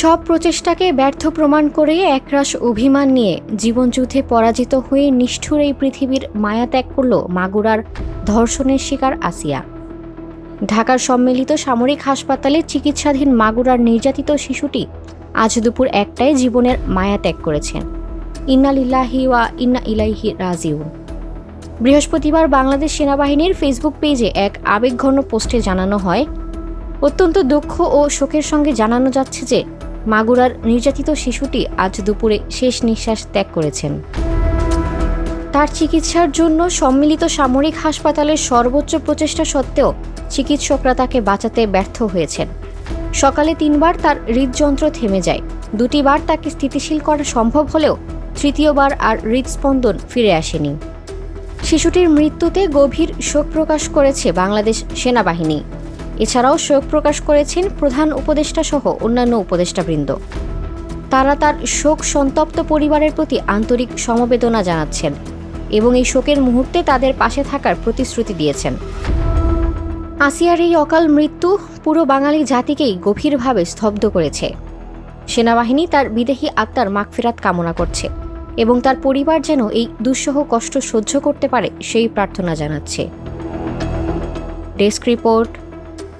সব প্রচেষ্টাকে ব্যর্থ প্রমাণ করে একরাশ অভিমান নিয়ে জীবনযুদ্ধে পরাজিত হয়ে নিষ্ঠুর এই পৃথিবীর মায়া ত্যাগ করল মাগুরার ধর্ষণের শিকার আসিয়া। ঢাকার সম্মিলিত সামরিক হাসপাতালে চিকিৎসাধীন মাগুরার নির্যাতিত শিশুটি আজ দুপুর একটায় জীবনের মায়া ত্যাগ করেছেন ইন্নালিল্লাহি ওয়া ইন্না ইলাইহি রাজিউন। বৃহস্পতিবার বাংলাদেশ সেনাবাহিনীর ফেসবুক পেজে এক আবেগঘন পোস্টে জানানো হয়, অত্যন্ত দুঃখ ও শোকের সঙ্গে জানানো যাচ্ছে যে মাগুরার নির্যাতিত শিশুটি আজ দুপুরে শেষ নিঃশ্বাস ত্যাগ করেছেন। তার চিকিৎসার জন্য সম্মিলিত সামরিক হাসপাতালের সর্বোচ্চ প্রচেষ্টা সত্ত্বেও চিকিৎসকরা তাকে বাঁচাতে ব্যর্থ হয়েছেন। সকালে তিনবার তার হৃদযন্ত্র থেমে যায়। দুটিবার তাকে স্থিতিশীল করা সম্ভব হলেও তৃতীয়বার আর হৃদস্পন্দন ফিরে আসেনি। শিশুটির মৃত্যুতে গভীর শোক প্রকাশ করেছে বাংলাদেশ সেনাবাহিনী। এছাড়াও শোক প্রকাশ করেছেন প্রধান উপদেষ্টা সহ অন্যান্য উপদেষ্টাবৃন্দ। তারা তার শোক সন্তপ্ত পরিবারের প্রতি আন্তরিক সমবেদনা জানাচ্ছেন এবং এই শোকের মুহূর্তে তাদের পাশে থাকার প্রতিশ্রুতি দিয়েছেন। আসিয়ার এই অকাল মৃত্যু পুরো বাঙালি জাতিকেই গভীরভাবে স্তব্ধ করেছে। সেনাবাহিনী তার বিদেহী আত্মার মাগফিরাত কামনা করছে এবং তার পরিবার যেন এই দুঃসহ কষ্ট সহ্য করতে পারে সেই প্রার্থনা জানাচ্ছে। Desk report